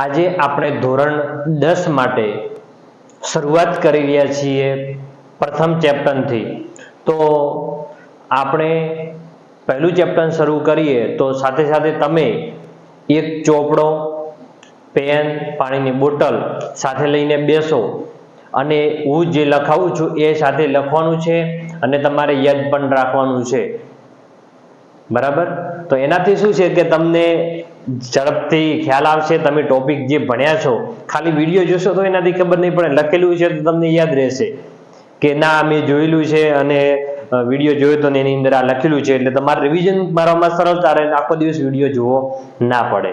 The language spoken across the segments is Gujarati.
આજે આપણે ધોરણ દસ માટે શરૂઆત કરી રહ્યા છીએ પ્રથમ ચેપ્ટરથી. તો આપણે પહેલું ચેપ્ટર શરૂ કરીએ તો સાથે સાથે તમે એક ચોપડો, પેન, પાણીની બોટલ સાથે લઈને બેસો. અને હું જે લખાવું છું એ સાથે લખવાનું છે અને તમારે યાદ પણ રાખવાનું છે. બરાબર? તો એનાથી શું છે કે તમને ઝડપથી ખ્યાલ આવશે, તમે ટોપિક જે ભણ્યા છો, ખાલી વીડિયો જોશો તો એનાથી ખબર નહીં પડે. લખેલું છે તો તમને યાદ રહેશે કે ના, મેં જોયેલું છે અને વીડિયો જોયો તો એની અંદર આ લખેલું છે. એટલે તમારે રિવિઝન મારવામાં સરળતા રહે આખો દિવસ વીડિયો જોવો ના પડે.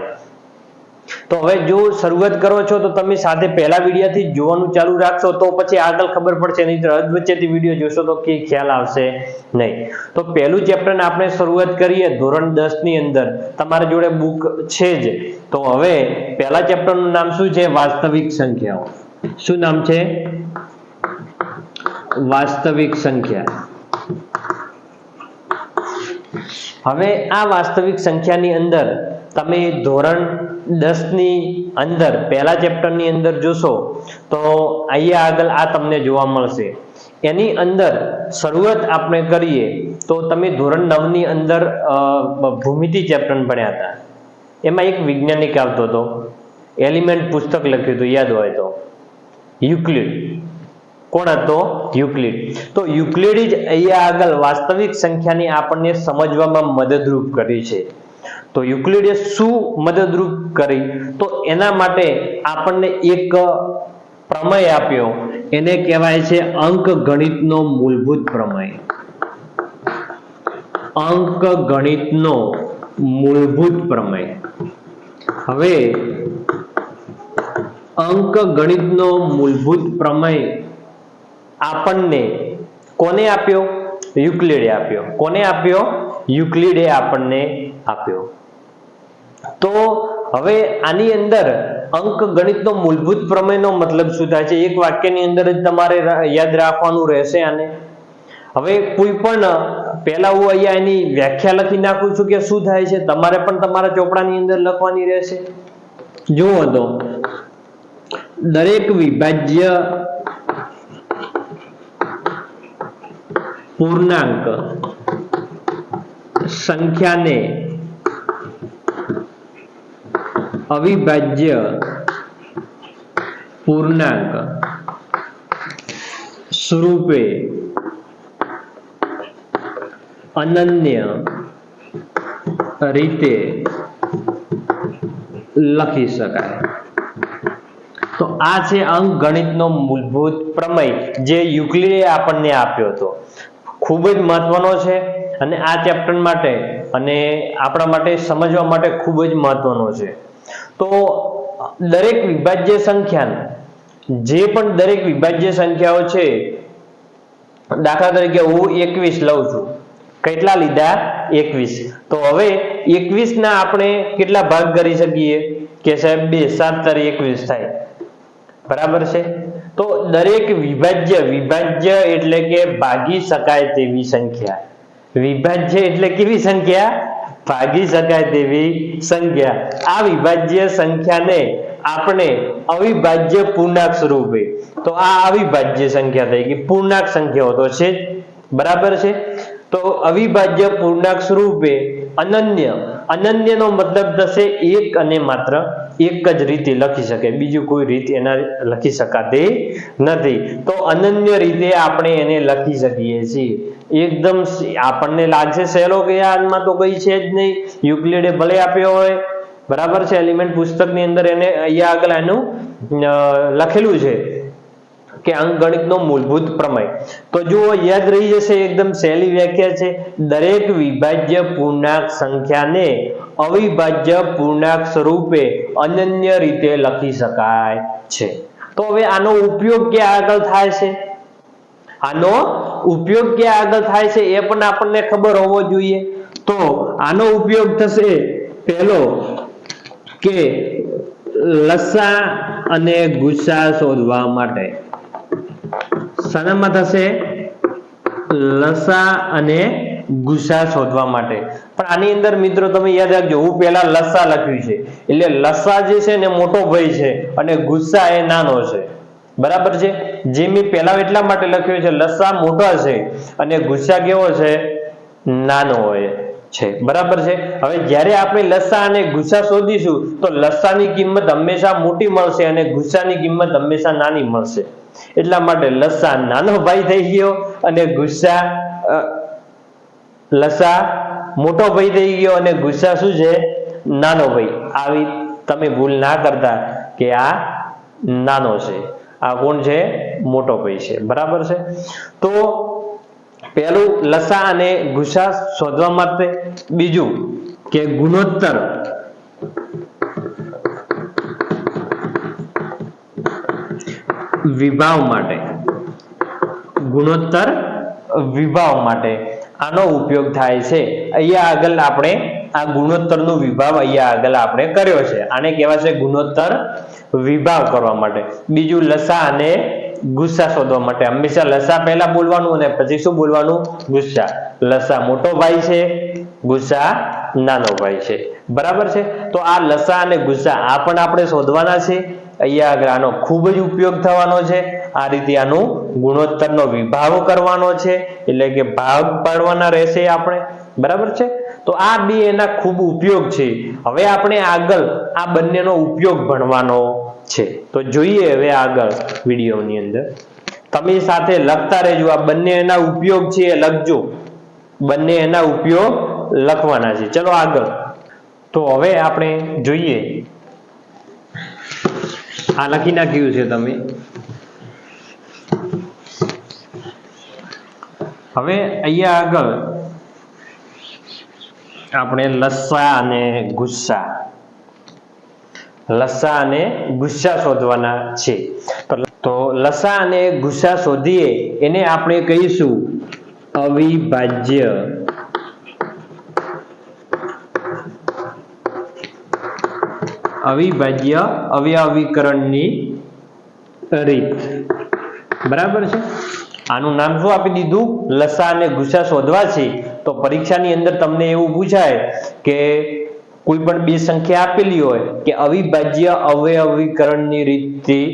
તો હવે જો શરૂઆત કરો છો તો તમે સાથે પહેલા વિડીયોથી જોવાનું ચાલુ રાખશો તો પછી આગળ ખબર પડશે નહીં તો વચ્ચેથી વીડિયો જોશો તો કે ખ્યાલ આવશે નહીં. તો પહેલું ચેપ્ટર આપણે શરૂઆત કરીએ ધોરણ દસની અંદર. તમારી જોડે બુક છે જ. તો હવે પહેલા ચેપ્ટરનું નામ શું છે? વાસ્તવિક સંખ્યાઓ. શું નામ છે? વાસ્તવિક સંખ્યા. હવે આ વાસ્તવિક સંખ્યાની અંદર તમે ધોરણ દસની અંદર, પહેલા ચેપ્ટરની અંદર જોશો, તો અહીંયા આગળ આ તમને જોવા મળશે. એની અંદર શરૂઆત આપણે કરીએ, તો તમે ધોરણ નવની અંદર ભૂમિતિ ચેપ્ટર ભણ્યા હતા. એમાં એક વૈજ્ઞાનિક આવતો હતો. એલિમેન્ટ પુસ્તક લખ્યું હતું, યાદ હોય તો. યુક્લિડ. કોણ હતો? યુક્લિડ. તો યુક્લિડ જ અહીંયા આગળ વાસ્તવિક સંખ્યાની આપણને સમજવામાં મદદરૂપ કરી છે. તો યુક્લિડે શું મદદરૂપ કરી? તો એના માટે આપણને એક પ્રમેય આપ્યો. એને કહેવાય છે અંક ગણિતનો મૂળભૂત પ્રમેય. અંક ગણિતનો મૂળભૂત પ્રમેય. હવે, અંક ગણિતનો મૂળભૂત પ્રમેય આપણને કોને આપ્યો? યુક્લિડે આપ્યો. કોને આપ્યો? યુક્લિડે આપણને આપ્યો. તો હવે આની અંદર અંક ગણિતનો મૂળભૂત પ્રમેયનો મતલબ શું થાય છે? એક વાક્યની અંદર જ તમારે યાદ રાખવાનું રહેશે આને. હવે કોઈ પણ, પહેલા હું અહીંયા એની વ્યાખ્યા લખી નાખું છું કે શું થાય છે? તમારે પણ તમારા ચોપડાની અંદર લખવાની રહેશે. જુઓ તો. દરેક વિભાજ્ય પૂર્ણાંક સંખ્યાને અવિભાજ્ય પૂર્ણાંક સ્વરૂપે અનન્ય રીતે લખી શકાય. તો આ છે અંક ગણિતનો મૂળભૂત પ્રમેય જે યુક્લિડે આપણને આપ્યો હતો. ખૂબ જ મહત્વનો છે અને આ ચેપ્ટર માટે અને આપણા માટે સમજવા માટે ખૂબ જ મહત્વનો છે. તો દરેક વિભાજ્ય સંખ્યા જે પણ દરેક વિભાજ્ય સંખ્યાઓ છે, દાખલા તરીકે હું એકવીસ લઉં છું. કેટલા લીધા? એકવીસ. તો હવે એકવીસ ના આપણે કેટલા ભાગ કરી શકીએ? કે સાહેબ બે, સાત તારી એકવીસ થાય. બરાબર છે? તો દરેક વિભાજ્ય વિભાજ્ય એટલે કે ભાગી શકાય તેવી સંખ્યા. વિભાજ્ય એટલે કેવી સંખ્યા? ભાગી શકાય તેવી સંખ્યા. આ વિભાજ્ય સંખ્યાને આપણે અવિભાજ્ય પૂર્ણાંક સ્વરૂપે. તો આ અવિભાજ્ય સંખ્યા થઈ ગઈ. પૂર્ણાંક સંખ્યાઓ તો છે. બરાબર છે? તો અવિભાજ્ય પૂર્ણાંક સ્વરૂપે અનન્ય, અનન્યનો મતલબ થશે એક અને માત્ર એક જ રીતે લખી શકે. બીજું કોઈ રીત એના લખી શકાતી નથી. તો અનન્ય રીતે આપણે એને લખી શકીએ છીએ. એકદમ આપણને લાગશે સહેલો કે હાલમાં તો કઈ છે જ નહીં. યુક્લિડે ભલે આપ્યો હોય. બરાબર છે? એલિમેન્ટ પુસ્તકની અંદર એને અહીંયા આગળ એનું લખેલું છે. કે અંકગણિતનો મૂળભૂત પ્રમેય. તો જુઓ, યાદ રહી જશે એકદમ સહેલી વ્યાખ્યા છે. દરેક વિભાજ્ય પૂર્ણાંક સંખ્યાને અવિભાજ્ય પૂર્ણાંક સ્વરૂપે અનન્ય રીતે લખી શકાય છે. તો હવે આનો ઉપયોગ ક્યાં આગળ થાય છે? આનો ઉપયોગ ક્યાં આગળ થાય છે એ પણ આપણને ખબર હોવો જોઈએ. તો આનો ઉપયોગ થશે પહેલો કે લસા અને ગુસ્સા શોધવા માટે. શાનામાં થશે લસા અને ગુસા શોધવા માટે. પણ આની અંદર મિત્રો તમે યાદ રાખજો, હું પહેલા લસા લખ્યું છે. એટલે લસા જે છે ને મોટો ભાઈ છે અને ગુસ્સા એ નાનો છે. બરાબર છે? જે મેં પહેલા એટલા માટે લખ્યું છે, લસા મોટા છે અને ગુસ્સા કેવો છે? નાનો હોય. છે. બરાબર છે? હવે જ્યારે આપણે લસા અને ગુસ્સા શોધીશું, તો લસાની કિંમત હંમેશા મોટી મળશે અને ગુસ્સાની કિંમત હંમેશા નાની મળશે. એટલા માટે લસા નાનો ભાઈ થઈ ગયો અને ગુસ્સા લસા મોટો ભાઈ થઈ ગયો અને ગુસ્સા શું છે? નાનો ભાઈ. આવી તમે ભૂલ ના કરતા કે આ નાનો છે. આ કોણ છે? મોટો ભાઈ છે. બરાબર છે? તો પહેલું લસા અને ગુસ્સા શોધવા માટે, બીજું કે ગુણોત્તર. વિભાવ માટે. ગુણોત્તર વિભાવ માટે. આનો ઉપયોગ થાય છે. અહીંયા આગળ આપણે આ ગુણોત્તરનો વિભાવ અહીંયા આગળ આપણે કર્યો છે. આને કહેવાય છે ગુણોત્તર વિભાવ કરવા માટે. બીજું લસા અને ગુસ્સા શોધવા માટે. હંમેશા લસા પહેલા બોલવાનું અને પછી શું બોલવાનું? ગુસ્સા. લસા મોટો ભાઈ છે, ગુસ્સા નાનો ભાઈ છે. બરાબર છે? તો આ લસા અને ગુસ્સા આ પણ આપણે શોધવાના છે. અહીંયા આગળ આનો ખૂબ જ ઉપયોગ થવાનો છે. આ રીતે આનું ગુણોત્તરનો વિભાવ કરવાનો છે. એટલે કે ભાગ પાડવાના રહેશે આપણે. બરાબર છે? તો આ બે એના ખૂબ ઉપયોગ છે. હવે આપણે આગળ આ બંનેનો ઉપયોગ ભણવાનો. છે. તો જોઈએ હવે આગળ વિડીયોની અંદર. તમે સાથે લખતા રહેજો. આ બંને એના ઉપયોગ છે એ લખજો. બંને એના ઉપયોગ લખવાના છે. ચલો આગળ. તો હવે આપણે જોઈએ. આ લખી નાખ્યું છે તમે. હવે અહીંયા આગળ આપણે લસ્સા અને ગુસ્સા. લસ્સા અને ગુસ્સા શોધવાના છે. તો લસા અને ગુસ્સા શોધીએ, એને આપણે કહીશું અવિભાજ્ય. અવિભાજ્ય અવયવીકરણની રીત. બરાબર છે? આનું નામ શું આપી દીધું? લસા અને ગુસ્સા શોધવા છે. તો પરીક્ષાની અંદર તમને એવું પૂછાય કે કોઈ પણ બે સંખ્યા આપેલી હોય કે અવિભાજ્ય અવયવીકરણની રીતથી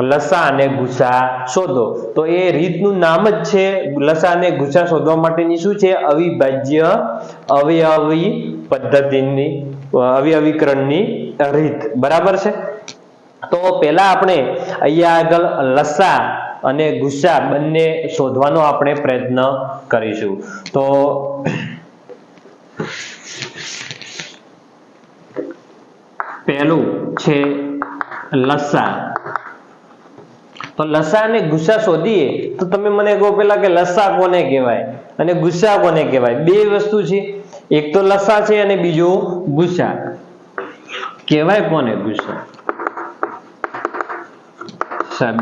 લસા અને ગુસા શોધો. તો એ રીતનું નામ જ છે લસા અને ગુસા શોધવા માટેની શું છે? અવિભાજ્ય અવયવી પદ્ધતિની, અવયવીકરણની રીત. બરાબર છે? તો પહેલા આપણે અહીંયા આગળ લસા અને ગુસ્સા બંને શોધવાનો આપણે પ્રયત્ન કરીશું. તો પહેલું છે લસા. તો લસા અને ગુસ્સા શોધીએ તો તમે મને કહો પેલા કે લસા કોને કહેવાય અને ગુસ્સા કોને કહેવાય? બે વસ્તુ છે. એક તો લસા છે અને બીજું ગુસ્સા. કહેવાય કોને ગુસ્સા?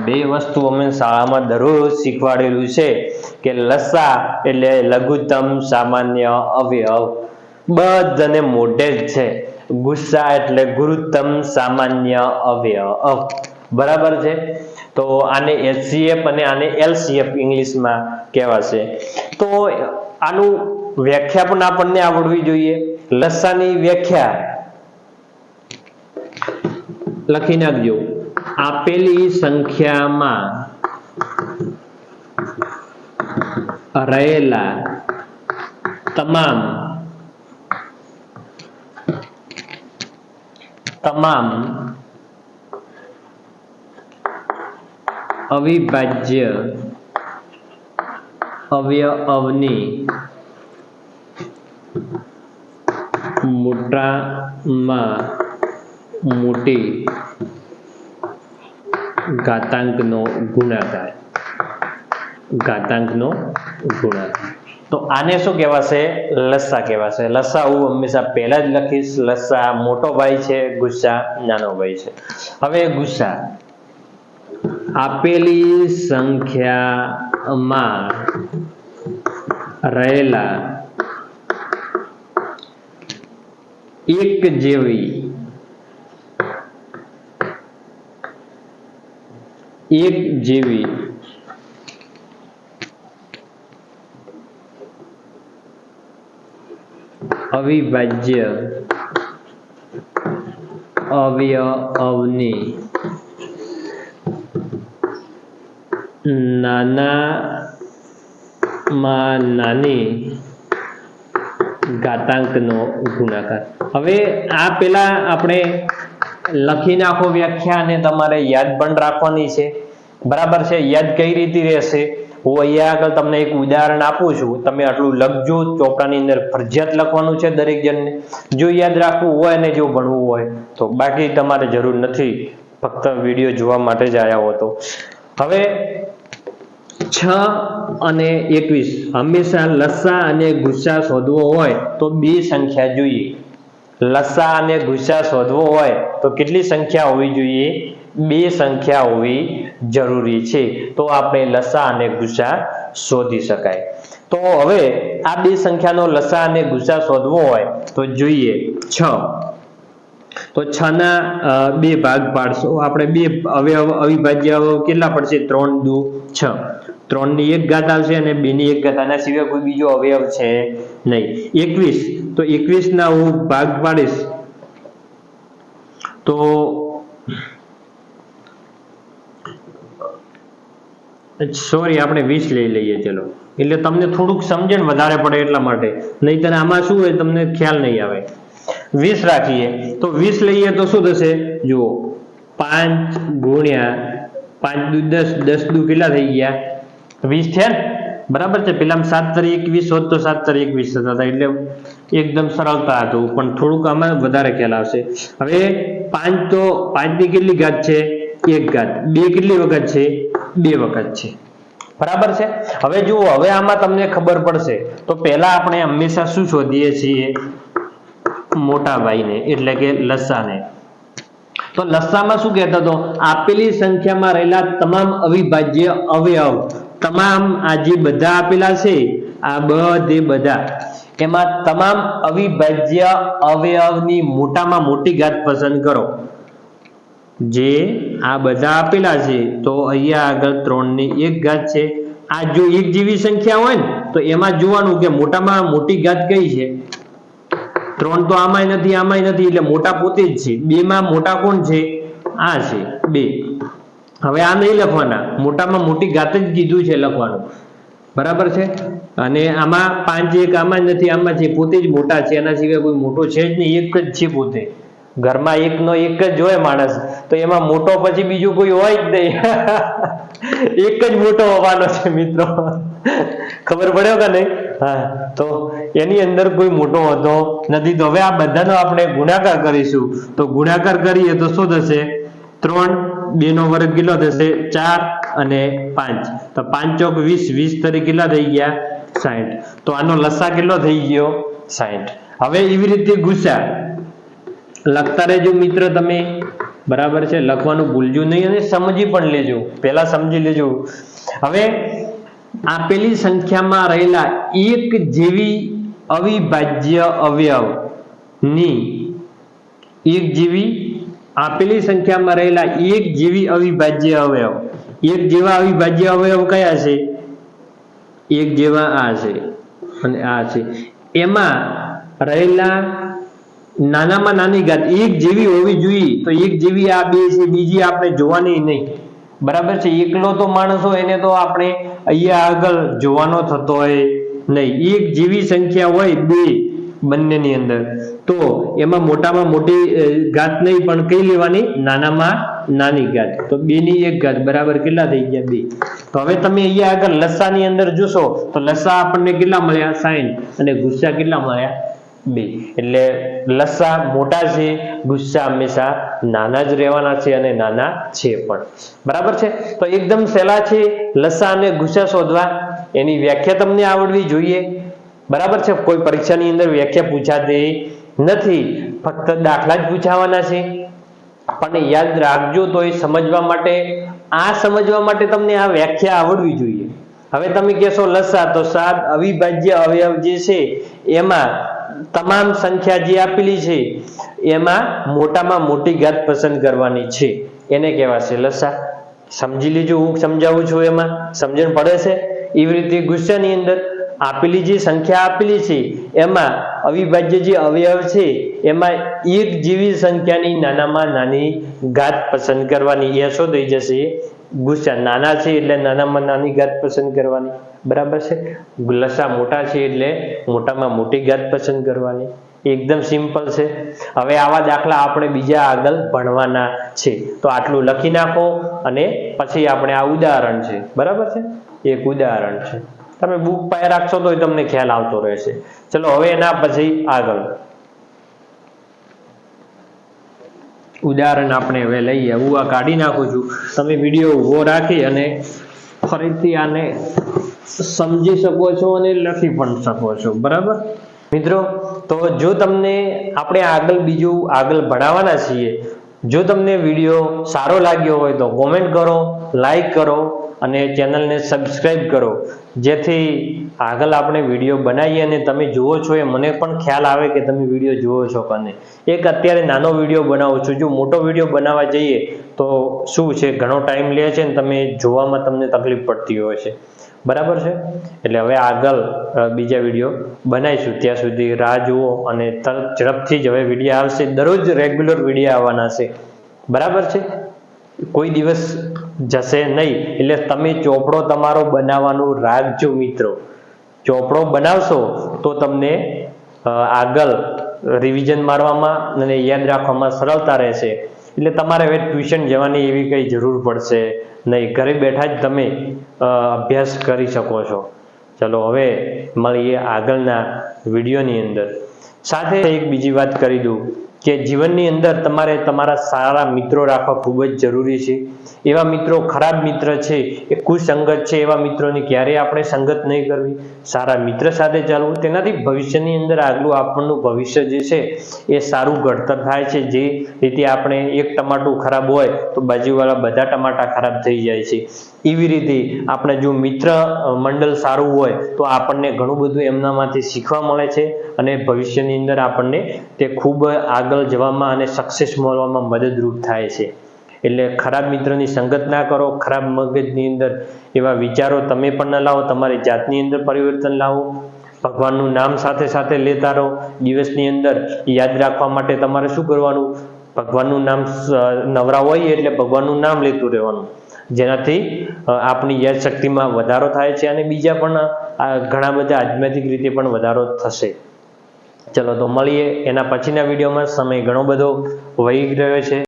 બે વસ્તુ અમે શાળામાં દરરોજ શીખવાડેલું છે કે લસા એટલે લઘુત્તમ સામાન્ય અવયવ. બધાને મોઢે જ છે. ગુસ્સા એટલે ગુરુત્તમ સામાન્ય અવયવ. બરાબર છે? તો આને એચસીએફ અને આને એલસીએફ ઇંગ્લિશમાં કહેવાશે. તો આનું વ્યાખ્યા પણ આપણને આવડવી જોઈએ. લસાની વ્યાખ્યા લખી નાખજો. આપેલી સંખ્યામાં રહેલા તમામ તમામ અવિભાજ્ય અવયવની મોટામાં મોટી ઘાતાંકનો ગુણાકાર. ઘાતાંકનો ગુણાકાર. તો આને શું કહેવાશે? લસા કહેવાશે. લસ્સા હું હંમેશા પહેલા જ લખીશ. લસા મોટો ભાઈ છે, ગુસ્સા નાનો ભાઈ છે. હવે ગુસ્સા. આપેલી સંખ્યામાં રહેલા એક જેવી એક જેવી અવિભાજ્ય. અવયવની નાનામાં નાની ઘાતાંકનો ગુણાકાર. હવે આ પેલા આપણે લખી નાખો વ્યાખ્યા અને તમારે યાદ પણ રાખવાની છે. બરાબર છે? યાદ કઈ રીતે રહેશે? હું અહીંયા આગળ તમને એક ઉદાહરણ આપું છું. તમે આટલું લખજો, ચોપડાની અંદર ફરજિયાત લખવાનું છે દરેક જણને. જો યાદ રાખવું હોય અને જો ભણવું હોય, તો બાકી તમારે જરૂર નથી ફક્ત વીડિયો જોવા માટે જ આવ્યા હો હવે છ અને એકવીસ. હંમેશા લસા અને ગુસ્સા શોધવો હોય, તો બે સંખ્યા જોઈએ. લસા અને ગુસ્સા શોધવો હોય, તો કેટલી સંખ્યા હોવી જોઈએ? બે સંખ્યા હોવી જરૂરી છે. તો આપણે લસા અને ગુસા શોધી શકાય. તો હવે આ બે સંખ્યાનો લસા અને ગુસા શોધવો હોય તો જોઈએ. છ. તો છ ના બે ભાગ પાડશો. આપણે બે અવયવ અવિભાજ્ય કેટલા પડશે? ત્રણ, દુ, છ. ત્રણની એક ઘાત આવશે અને બે ની એક ઘાત. આના સિવાય કોઈ બીજો અવયવ છે નહીં. એકવીસ. તો એકવીસ ના હું ભાગ પાડીશ. તો સોરી આપણે વીસ લઈ લઈએ ચલો. એટલે તમને થોડુંક સમજણ વધારે પડે એટલા માટે. નહીતર આમાં શું હોય તમને ખ્યાલ નહીં આવે. વીસ રાખીએ. તો વીસ લઈએ તો શું થશે? જુઓ. પાંચ ગુણ્યા પાંચ દુ દસ દસ દુ કેટલા થઈ ગયા? વીસ થયા બરાબર છે? પેલામાં સાત તરી એકવીસ હોત તો સાત તરી એકવીસ થતા હતા. એટલે એકદમ સરળતા હતું. પણ થોડુંક આમાં વધારે ખ્યાલ આવશે. હવે પાંચ તો પાંચની કેટલી ઘાત છે? એક ઘાત. બે કેટલી વખત છે? બે વખત છે. બરાબર છે? હવે જુઓ, હવે આમાં તમને ખબર પડશે. તો પહેલા આપણે હંમેશા શું શોધીએ છીએ? મોટા ભાઈને, એટલે કે લસાને. તો લસામાં શું કહેતો હતો? આપેલી સંખ્યામાં રહેલા તમામ અવિભાજ્ય અવયવ, તમામ આ જે બધા આપેલા છે, આ બધે બધા, એમાં તમામ અવિભાજ્ય અવયવની મોટામાં મોટી ઘાત પસંદ કરો. જે આ બધા આપેલા છે, તો અહીંયા આગળ ત્રણની એક ઘાત છે. આ જો એક જેવી સંખ્યા હોય ને, તો એમાં જોવાનું કે મોટામાં મોટી ઘાત કઈ છે? ત્રણ તો આમાંય નથી આમાંય નથી, એટલે મોટા પોતે જ છે. બે માં મોટા કોણ છે? આ છે, બે. હવે આ નહીં લખવાના. મોટામાં મોટી ઘાત જ કીધું છે લખવાનું. બરાબર છે? અને આમાં પાંચ એક આમાં નથી, આમાં છે, પોતે જ મોટા છે. એના સિવાય કોઈ મોટો છે જ નહીં, એક જ છે પોતે. ઘરમાં એકનો એક જ હોય માણસ, તો એમાં મોટો પછી બીજું કોઈ હોય જ નહીં. એક જ મોટો હોવાનો છે મિત્રો. ખબર પડ્યો કે નહીં? હા, તો એની અંદર કોઈ મોટો હતો નથી, તો હવે આ બધાનો આપણે ગુણાકાર કરીશું. તો ગુણાકાર કરીએ તો શું થશે? ત્રણ, બે નો વર્ગ કેટલો થશે? ચાર અને પાંચ. તો પાંચ ચોક વીસ વીસ તરીકે કેટલા થઈ ગયા? સાઠ તો આનો લસા કેટલો થઈ ગયો? સાઠ હવે એવી રીતે ગુસ્સા. લખતા રહેજો મિત્ર તમે. બરાબર છે? લખવાનું ભૂલજો નહીં અને સમજી પણ લેજો. પહેલા સમજી લેજો. હવે આપેલી સંખ્યામાં રહેલા એક જેવી અવિભાજ્ય અવયવની એક જેવી આપેલી સંખ્યામાં રહેલા એક જેવી અવિભાજ્ય અવયવ. એક જેવા અવિભાજ્ય અવયવ કયા છે? એક જેવા આ છે અને આ છે. એમાં રહેલા નાનામાં નાની ઘાત એક જેવી હોવી જોઈએ તો એક જેવી આ બે છે, બીજી આપણે જોવાની નહીં. બરાબર છે? એકલો તો માણસ એને તો આપણે અહીંયા આગળ જોવાનો થતો હોય નહીં. એક જેવી સંખ્યા હોય બે બંનેની અંદર. તો એમાં મોટામાં મોટી ઘાત નહીં, પણ કઈ લેવાની? નાનામાં નાની ઘાત તો બે ની એક ઘાત બરાબર કેટલા થઈ ગયા? બે. તો હવે તમે અહીંયા આગળ લસાની અંદર જોશો તો લસા આપણને કેટલા મળ્યા? સાઈન અને ગુસ્સા કેટલા મળ્યા? બે. એટલે લસા મોટા છે, ગુસ્સા હંમેશા નાના જ રહેવાના છે અને નાના છે પણ. બરાબર છે? તો એકદમ સહેલા છે, લસા અને ગુસ્સા શોધવા. એની વ્યાખ્યા તમને આવડવી જોઈએ. બરાબર છે? કોઈ પરીક્ષાની અંદર વ્યાખ્યા પૂછાતી નથી. ફક્ત દાખલા જ પૂછાવાના છે. પણ યાદ રાખજો તો એ સમજવા માટે, આ સમજવા માટે તમને આ વ્યાખ્યા આવડવી જોઈએ. હવે તમે કહેશો, લસા, તો સાત અવિભાજ્ય અવયવ જે છે, એમાં તમામ સંખ્યા જે આપેલી છે, એમાં મોટામાં મોટી ઘાત પસંદ કરવાની છે. એને કહેવાશે લસા. સમજી લેજો, હું સમજાવું છું એમાં. સમજણ પડે છે? એવી રીતે ગુસ્સાની અંદર આપેલી જે સંખ્યા આપેલી છે, એમાં અવિભાજ્ય જે અવયવ છે, એમાં એક જેવી સંખ્યાની નાનામાં નાની ઘાત પસંદ કરવાની એ થઈ જશે. ગુસ્સા નાના છે એટલે નાનામાં નાની ગાત પસંદ કરવાની. બરાબર છે? લસા મોટા છે એટલે મોટામાં મોટી ગાત પસંદ કરવાની. એકદમ સિમ્પલ છે. હવે આવા દાખલા આપણે બીજા આગળ ભણવાના છે. તો આટલું લખી નાખો અને પછી આપણે આ ઉદાહરણ છે. બરાબર છે? એક ઉદાહરણ છે. તમે બુક પાસે રાખશો તો તમને ખ્યાલ આવતો રહેશે. ચલો હવે એના પછી આગળ. ઉદાહરણ આપણે હવે લઈએ. હું આ કાઢી નાખું છું. તમે વીડિયો ઊભો રાખી અને ફરીથી આને સમજી શકો છો અને લખી પણ શકો છો. બરાબર? મિત્રો, તો જો તમને આપણે આગળ બીજું આગળ ભણાવવાના છીએ, જો તમને વીડિયો સારો લાગ્યો હોય તો કોમેન્ટ કરો લાઈક કરો અને ચેનલને સબસ્ક્રાઈબ કરો. જેથી આગળ આપણે વીડિયો બનાવીએ અને તમે જુઓ છો એ મને પણ ખ્યાલ આવે કે તમે વીડિયો જુઓ છો કે એક અત્યારે નાનો વીડિયો બનાવું છું. જો મોટો વીડિયો બનાવવા જઈએ તો શું છે? ઘણો ટાઈમ લે છે ને તમે જોવામાં તમને તકલીફ પડતી હોય છે. બરાબર છે? એટલે હવે આગળ બીજા વીડિયો બનાવીશું. ત્યાં સુધી રાહ જુઓ અને તરત ઝડપથી જ હવે વીડિયો આવશે. દરરોજ રેગ્યુલર વીડિયો આવવાના છે. બરાબર છે? કોઈ દિવસ જશે નહીં. એટલે તમે ચોપડો તમારો બનાવવાનું રાખજો મિત્રો. ચોપડો બનાવશો તો તમને આગળ રિવિઝન મારવામાં અને યાદ રાખવામાં સરળતા રહેશે. એટલે તમારે હવે ટ્યુશન જવાની એવી કંઈ જરૂર પડશે નહીં. ઘરે બેઠા જ તમે અભ્યાસ કરી શકો છો. ચલો, હવે મળીએ આગળના વિડીયોની અંદર. સાથે એક બીજી વાત કરી દઉં. કે જીવનની અંદર તમારે તમારા સારા મિત્રો રાખવા ખૂબ જ જરૂરી છે. એવા મિત્રો, ખરાબ મિત્ર છે, એ કુસંગત છે, એવા મિત્રોની ક્યારેય આપણે સંગત નહીં કરવી. સારા મિત્ર સાથે ચાલવું, તેનાથી ભવિષ્યની અંદર આગલું આપણનું ભવિષ્ય જે છે, એ સારું ઘડતર થાય છે. જે રીતે આપણે એક ટમાટું ખરાબ હોય, તો બાજુવાળા બધા ટમાટા ખરાબ થઈ જાય છે. એવી રીતે આપણે જો મિત્ર મંડળ સારું હોય, તો આપણને ઘણું બધું એમનામાંથી શીખવા મળે છે અને ભવિષ્યની અંદર આપણને તે ખૂબ આગળ જવામાં અને સક્સેસ મળવામાં મદદરૂપ થાય છે. એટલે ખરાબ મિત્રની સંગત ના કરો, ખરાબ મગજની અંદર એવા વિચારો તમે પણ ન લાવો, તમારી જાતની અંદર પરિવર્તન લાવો. ભગવાનનું નામ સાથે સાથે લેતા રહો. દિવસની અંદર યાદ રાખવા માટે તમારે શું કરવાનું? ભગવાનનું નામ નવરા હોય એટલે ભગવાનનું નામ લેતું રહેવાનું. જેનાથી આપણી યાદ શક્તિમાં વધારો થાય છે અને બીજા પણ ઘણા બધા આધ્યાત્મિક રીતે પણ વધારો થશે. ચલો તો મળીએ. એના પછીના વિડીયોમાં સમય ઘણો બધો વહી રહ્યો છે.